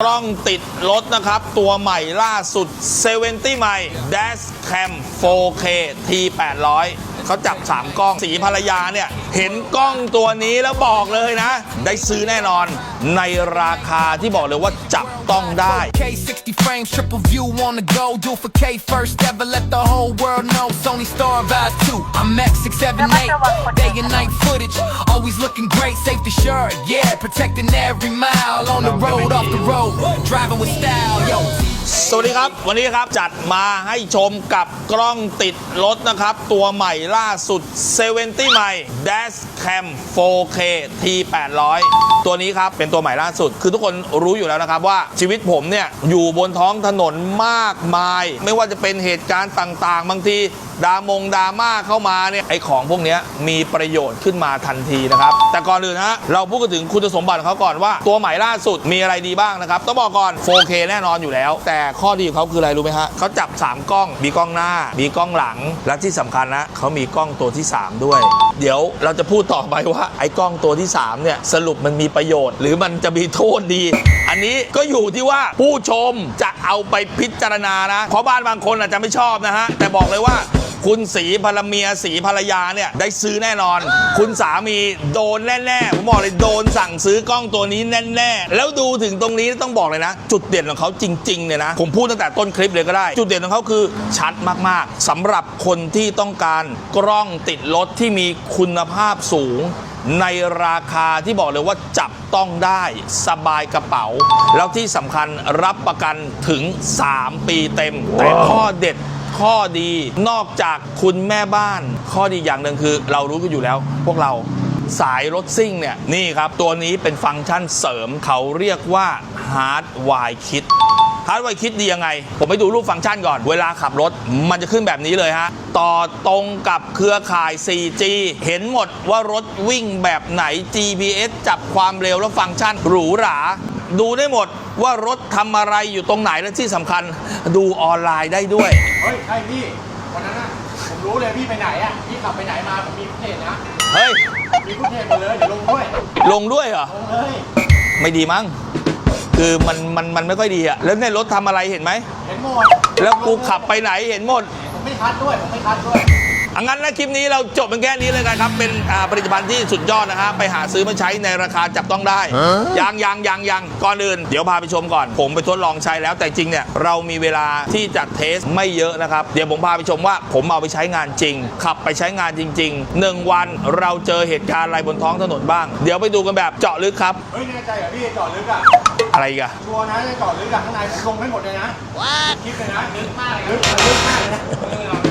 กล้องติดรถนะครับ ตัวใหม่ล่าสุด 70 ใหม่ Dash Cam 4K T 800 เขาจับ 3 กล้อง สีภรรยาเนี่ย เห็นกล้องตัวนี้แล้วบอกเลยนะ ได้ซื้อแน่นอนในราคาที่บอกเลยว่าจับต้องได้ K 60 frames, triple view on the go. Do for K first ever, let the whole world know. Sony Star Vibes 2. I'm X678. Day and night footage, always looking great, safe to sure. Yeah, protecting every mile on the road, off the road. Driving with style, yo. สวัสดีครับ วันนี้ครับจัดมาให้ชมกับกล้องติดรถนะครับ ตัวใหม่ล่าสุด 70ใหม่ Dash Cam 4K T 800ตัวนี้ครับเป็นตัวใหม่ล่าสุด คือทุกคนรู้อยู่แล้วนะครับว่าชีวิตผมเนี่ยอยู่บนท้องถนนมากมาย ไม่ว่าจะเป็นเหตุการณ์ต่างๆ บางที ดามงดราม่าเข้ามาเนี่ยไอของพวกนี้มีประโยชน์ขึ้นมาทันทีนะครับ แต่ก่อนอื่นฮะเราพูดกันถึงคุณสมบัติของเขาก่อนว่า ตัวใหม่ล่าสุดมีอะไรดีบ้างนะครับ ต้องบอกก่อน 4K แน่นอนอยู่แล้ว แต่ข้อดีของเขาคืออะไรรู้ไหมฮะเขาจับ 3 กล้อง มีกล้องหน้า มีกล้องหลัง และที่สำคัญนะเขามีกล้องตัวที่ 3 ด้วย เดี๋ยวเราจะพูดต่อไปว่าไอ้กล้องตัวที่3เนี่ยสรุปมันมีประโยชน์ หรือมันจะมีโทษดี อันนี้ก็อยู่ที่ว่าผู้ชมจะเอาไปพิจารณานะเพราะบ้านบางคนอาจจะไม่ชอบนะฮะแต่บอกเลยว่า คุณสีภรรเมียสีภรรยาเนี่ยได้ซื้อแน่นอน คุณสามีโดนแน่ๆผมบอกเลยโดนสั่งซื้อกล้องตัวนี้แน่ๆแล้วดูถึงตรงนี้ต้องบอกเลยนะ จุดเด่นของเขาจริงๆเนี่ยนะผมพูดตั้งแต่ต้นคลิปเลยก็ได้ จุดเด่นของเขาคือชัดมากๆสำหรับคนที่ต้องการกล้องติดรถที่มีคุณภาพสูงในราคาที่บอกเลยว่าจับต้องได้สบายกระเป๋า แล้วที่สำคัญรับประกันถึง 3 ปีเต็ม แต่ข้อเด็ด ข้อดีนอกจากคุณแม่บ้าน ข้อดีอย่างหนึ่งคือ เรารู้กันอยู่แล้ว พวกเราสายรถซิ่งเนี่ยนี่ครับ ตัวนี้เป็นฟังก์ชันเสริมเขาเรียกว่า Hard Wire Kit Hard Wire Kit ดียังไง ผมไปดูรูปฟังก์ชันก่อน เวลาขับรถมันจะขึ้นแบบนี้เลยฮะ ต่อตรงกับเครือข่าย 4G เห็นหมดว่ารถวิ่งแบบไหน GPS จับความเร็วและฟังก์ชันหรูหรา ดูได้หมดว่ารถทำอะไรอยู่ตรงไหนและที่สำคัญ ดูออนไลน์ได้ด้วย เฮ้ยใช่พี่วันนั้นอะผมรู้เลยพี่ไปไหนอะพี่ขับไปไหนมาผมมีฟุตเทจนะเฮ้ย มีฟุตเทจหมดเลยเดี๋ยวลงด้วยลงด้วยเหรอ ลงเลยไม่ดีมั้ง คือมันมันมันไม่ค่อยดีอะแล้วในรถทำอะไรเห็นไหม เห็นหมดแล้วกูขับไปไหนเห็นหมด ผมไม่คัดด้วยผมไม่คัดด้วย อังั้นนะคลิปนี้เราจบเป็นแค่นี้เลยกันครับ เป็นอ่าผลิตภัณฑ์ที่สุดยอดนะฮะไปหาซื้อมาใช้ในราคาจับต้องได้ยังยังยังยังก่อนอื่น เดี๋ยวพาไปชมก่อน ผมไปทดลองใช้แล้วแต่จริงเนี่ยเรามีเวลาที่จะเทสไม่เยอะนะครับ เดี๋ยวผมพาไปชมว่าผมเอาไปใช้งานจริง ขับไปใช้งานจริงๆหนึ่งวันเราเจอเหตุการณ์อะไรบนท้องถนนบ้าง เดี๋ยวไปดูกันแบบเจาะลึกครับเฮ้ยแน่ใจเหรอพี่จอดลึกอะอะไรอีกันชัวร์นะจะจอดลึกอะข้างในลงไม่หมดเลยนะว้าคลิปเลยนะลึกมากเลยลึกลึกมากเลยนะเออลึกมากเลยนะ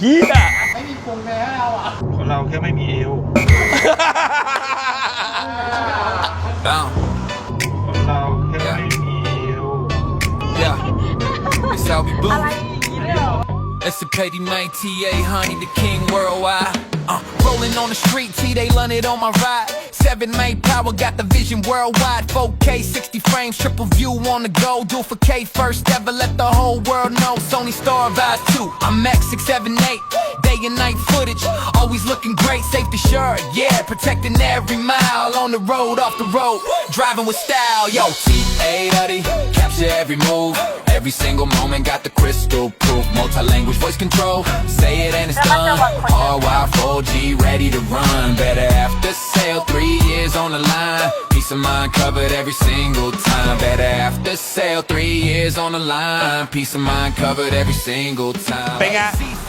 เหี้ยไม่มีปรุงเลยนะเราอะคนเราแค่ไม่มีเอว Down. คนเราแค่ไม่มีเอว Yeah. It's how we boom. It's a petty man, TA, honey, the king worldwide. Uh, rolling on the street, T, they love it on my ride. Seven main power, got the vision worldwide. 4K, 60 frames, triple view on the go. Do for K first ever, let the whole world know. Sony Star Vibes 2. I'm X678. Day and night footage, always looking great, safe to sure. Yeah, protecting every mile on the road, off the road. Driving with style, yo. TA, buddy, capture every move. Every single moment got the crystal proof. Multi-language voice control. Say it and it's done. Hardwire 4G ready to run. Better after sale, three years on the line. Peace of mind covered every single time. Better after sale, three years on the line. Peace of mind covered every single time. เป็นไง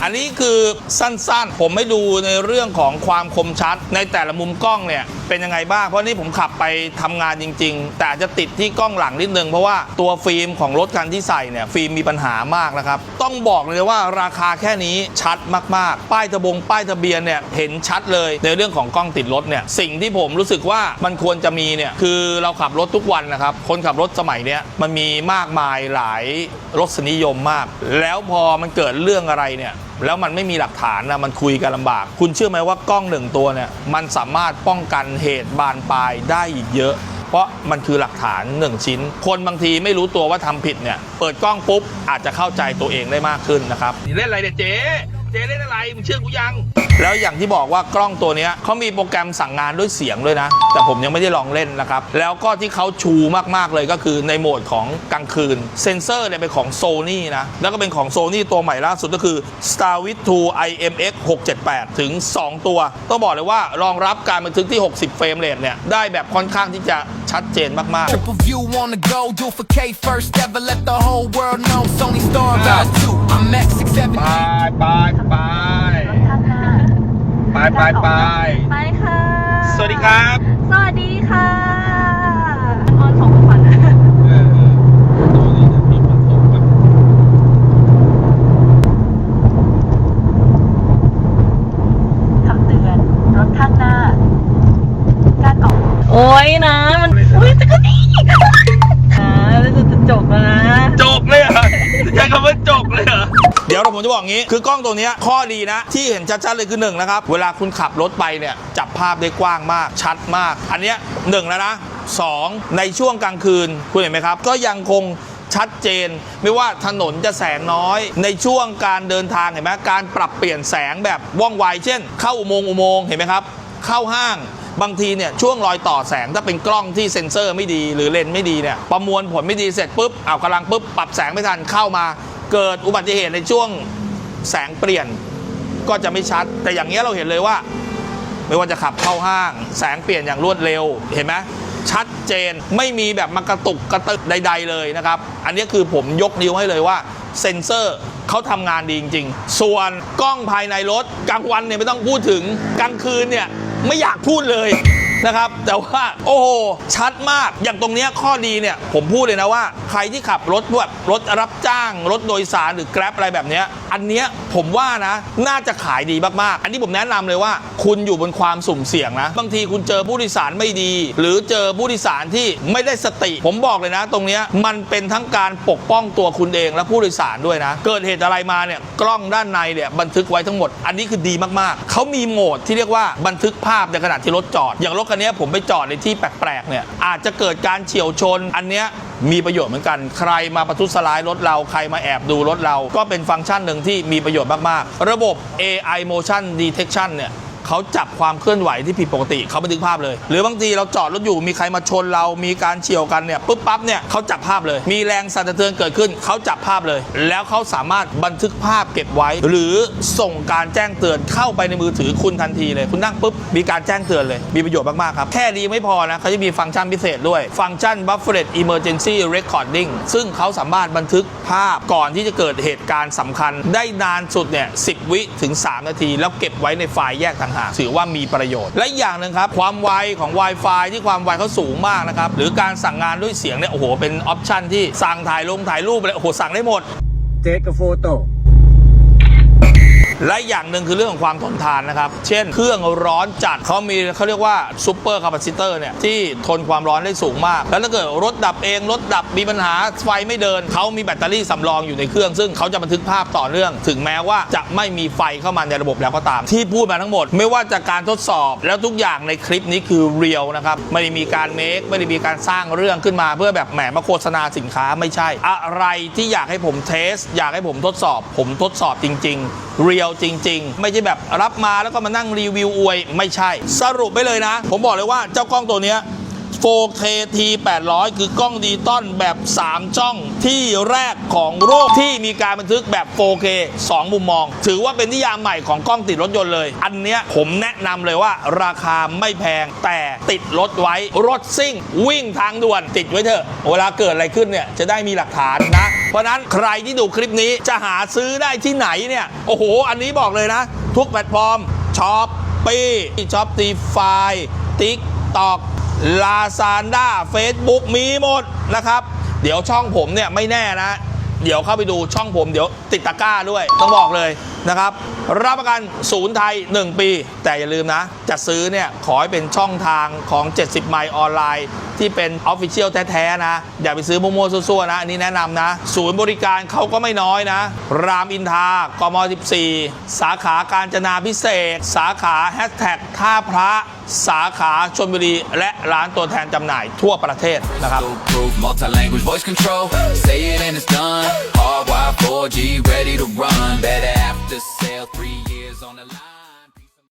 อันนี้คือสั้นๆ ผมไม่ดูในเรื่องของความคมชัด ในแต่ละมุมกล้องเนี่ย เป็นยังไงบ้าง เพราะนี่ผมขับไปทำงานจริง ๆ แต่อาจจะติดที่กล้องหลังนิดนึง เพราะว่าตัวฟิล์มของรถคันที่ใส่เนี่ย ฟิล์มมีปัญหามากนะครับ ต้องบอกเลยว่าราคาแค่นี้ชัดมากๆ ป้ายทะบงป้ายทะเบียนเนี่ยเห็นชัดเลยในเรื่องของกล้องติดรถเนี่ยสิ่งที่ผมรู้สึกว่ามันควรจะมีเนี่ยคือเราขับรถทุกวันนะครับคนขับรถสมัยเนี้ยมันมีมากมายหลายรสนิยมมาก แล้วพอมันเกิดเรื่องอะไรเนี่ย แล้วมันไม่มีหลักฐานนะมันคุยกันลำบาก คุณเชื่อไหมว่ากล้องหนึ่งตัวเนี่ย มันสามารถป้องกันเหตุบานปลายได้อีกเยอะ เพราะมันคือหลักฐานหนึ่งชิ้น คนบางทีไม่รู้ตัวว่าทำผิดเนี่ย เปิดกล้องปุ๊บอาจจะเข้าใจตัวเองได้มากขึ้นนะครับ เล่นอะไรเนี่ยเจ๊ เจเล่นอะไรมึงเชื่อกูยัง แล้วอย่างที่บอกว่ากล้องตัวเนี้ยเขามีโปรแกรมสั่งงานด้วยเสียงด้วยนะ แต่ผมยังไม่ได้ลองเล่นนะครับ แล้วก็ที่เขาชูมากๆเลยก็คือในโหมดของกลางคืน เซนเซอร์เนี่ยเป็นของ Sony นะ แล้วก็เป็นของ Sony ตัวใหม่ล่าสุดก็คือ Starwith 2 IMX 678 ถึง 2 ตัว ต้องบอกเลยว่ารองรับการบันทึกที่ 60 เฟรมเรทเนี่ยได้แบบค่อนข้างที่จะชัดเจนมากๆ Triple view on the go, do it for K first ever. Let the whole world know Sony Star about you. I'm Max 670. ไปไป ไป ไปไปไปไปค่ะ สวัสดีครับ สวัสดีค่ะออนสองขวัญนะ คำเตือน รถข้างหน้า การออก โอ้ยนะ มัน อุ้ยจะก็ดีอ่าแล้วจะจบแล้วนะ จบเลยเหรอใช้คำว่าจบเลยเหรอ เดี๋ยวเราผมจะบอกงี้ คือกล้องตัวนี้ข้อดีนะ ที่เห็นชัดๆเลยคือหนึ่งนะครับ เวลาคุณขับรถไปเนี่ย จับภาพได้กว้างมาก ชัดมาก อันเนี้ยหนึ่งแล้วนะสองในช่วงกลางคืน คุณเห็นไหมครับ ก็ยังคงชัดเจน ไม่ว่าถนนจะแสงน้อย ในช่วงการเดินทางเห็นไหมการปรับเปลี่ยนแสงแบบว่องไวเช่น เข้าอุโมงค์อุโมงค์เห็นไหมครับ เข้าห้างบางทีเนี่ยช่วงรอยต่อแสงถ้าเป็นกล้องที่เซ็นเซอร์ไม่ดี หรือเลนส์ไม่ดีเนี่ยประมวลผลไม่ดีเสร็จปุ๊บเอากำลังปุ๊บปรับแสงไม่ทันเข้ามา เกิดอุบัติเหตุในช่วงแสงเปลี่ยนก็จะไม่ชัด แต่อย่างเงี้ยเราเห็นเลยว่า ไม่ว่าจะขับเข้าห้าง แสงเปลี่ยนอย่างรวดเร็วเห็นไหมชัดเจนไม่มีแบบมากระตุกกระตึกใด ๆ เลยนะครับ อันนี้คือผมยกนิ้วให้เลยว่าเซ็นเซอร์เขาทำงานดีจริง ๆ ส่วนกล้องภายในรถกลางวันเนี่ยไม่ต้องพูดถึงกลางคืนเนี่ยไม่อยากพูดเลย นะครับ แต่ว่าโอ้โหชัดมากอย่างตรงเนี้ยข้อดีเนี่ยผมพูดเลยนะว่า ใครที่ขับรถแบบรถรับจ้าง รถโดยสารหรือแกร็บอะไรแบบเนี้ยอันเนี้ยผมว่านะน่าจะขายดีมากๆ อันนี้ผมแนะนำเลยว่า คุณอยู่บนความสุ่มเสี่ยงนะ บางทีคุณเจอผู้โดยสารไม่ดี หรือเจอผู้โดยสารที่ไม่ได้สติ ผมบอกเลยนะ ตรงเนี้ยมันเป็นทั้งการปกป้องตัวคุณเองและผู้โดยสารด้วยนะ เกิดเหตุอะไรมาเนี่ยกล้องด้านในเนี่ยบันทึกไว้ทั้งหมด อันนี้คือดีมากๆ เขามีโหมดที่เรียกว่าบันทึกภาพในขณะที่รถจอดอย่างรถคันเนี้ยผมไปจอดในที่แปลกๆเนี่ยอาจจะเกิดการเฉียวชน อันเนี้ยมีประโยชน์เหมือนกัน ใครมาประทุษร้ายรถเรา ใครมาแอบดูรถเรา ก็เป็นฟังก์ชันหนึ่งที่มีประโยชน์มากๆ ระบบ AI motion detection เนี่ย เขาจับความเคลื่อนไหวที่ผิดปกติเขาบันทึกภาพเลย หรือบางทีเราจอดรถอยู่มีใครมาชนเรามีการเฉียวกันเนี่ยปุ๊บปั๊บเนี่ยเขาจับภาพเลย มีแรงสั่นสะเทือนเกิดขึ้นเขาจับภาพเลย แล้วเขาสามารถบันทึกภาพเก็บไว้ หรือส่งการแจ้งเตือนเข้าไปในมือถือคุณทันทีเลย คุณนั่งปุ๊บมีการแจ้งเตือนเลย มีประโยชน์มากๆครับแค่นี้ไม่พอนะเขาจะมีฟังก์ชันพิเศษด้วยฟังก์ชัน Buffered Emergency Recording ซึ่งเขาสามารถบันทึกภาพก่อนที่จะเกิดเหตุการณ์สำคัญ ได้นานสุดเนี่ย10 วิถึง 3 นาที แล้วเก็บไว้ในไฟล์แยกต่างหากถือว่ามีประโยชน์ และอีกอย่างหนึ่งครับ ความไวของ Wi-Fi ที่ความไวเขาสูงมากนะครับ หรือการสั่งงานด้วยเสียงเนี่ยโอ้โหเป็นออปชันที่สั่งถ่ายลงถ่ายรูปอะไรโอ้โหสั่งได้หมด Take a photo และอย่างหนึ่งคือเรื่องของความทนทานนะครับ เช่น เครื่องร้อนจัดเขามีเขาเรียกว่าซูเปอร์คาปาซิเตอร์เนี่ยที่ทนความร้อนได้สูงมาก แล้วถ้าเกิดรถดับเองรถดับมีปัญหาไฟไม่เดิน เขามีแบตเตอรี่สำรองอยู่ในเครื่อง ซึ่งเขาจะบันทึกภาพต่อเนื่อง ถึงแม้ว่าจะไม่มีไฟเข้ามาในระบบแล้วก็ตาม ที่พูดมาทั้งหมด ไม่ว่าจากการทดสอบแล้วทุกอย่างในคลิปนี้คือเรียลนะครับไม่ได้มีการเมคไม่ได้มีการสร้างเรื่องขึ้นมา เพื่อแบบแหมมาโฆษณาสินค้าไม่ใช่ อะไรที่อยากให้ผมเทส อยากให้ผมทดสอบ ผมทดสอบจริงๆเรียลจริง ๆ ไม่ใช่แบบรับมาแล้วก็มานั่งรีวิวอวยไม่ใช่ สรุปไปเลยนะ ผมบอกเลยว่าเจ้ากล้องตัวเนี้ย 4K T 800 คือกล้องดิจิตอลแบบ 3 ช่องที่แรกของโลกที่มีการบันทึกแบบ 4K 2 มุมมอง ถือว่าเป็นนิยามใหม่ของกล้องติดรถยนต์เลย อันเนี้ยผมแนะนำเลยว่าราคาไม่แพงแต่ติดรถไว้รถซิ่ง วิ่งทางด่วนติดไว้เถอะ เวลาเกิดอะไรขึ้นเนี่ยจะได้มีหลักฐานนะ เพราะนั้นใครที่ดูคลิปนี้จะหาซื้อได้ที่ไหนเนี่ยโอ้โห อันนี้บอกเลยนะ ทุกแพลตฟอร์มช็อปปี้ช็อปตีไฟติ๊กตอก ลาซานด้าเฟซบุ๊กมีหมดนะครับ เดี๋ยวช่องผมเนี่ยไม่แน่นะ เดี๋ยวเข้าไปดูช่องผมเดี๋ยวติดตะกร้าด้วย ต้องบอกเลยนะครับ รับประกันศูนย์ไทย 1 ปี แต่อย่าลืมนะ จะซื้อเนี่ย ขอให้เป็นช่องทางของ 70 ไมล์ออนไลน์ ที่เป็นออฟฟิเชียลแท้ ๆ นะ อย่าไปซื้อมั่วๆซั่วๆนะ อันนี้แนะนำนะ ศูนย์บริการเขาก็ไม่น้อยนะ รามอินทากม 14 สาขาการจนาพิเศษ สาขาแฮชแท็กท่าพระสาขาชลบุรี และร้านตัวแทนจำหน่ายทั่วประเทศนะครับ multi-language voice control. Say it and it's done. Hardwired 4G, ready to run. Better app the sale, three years on the line.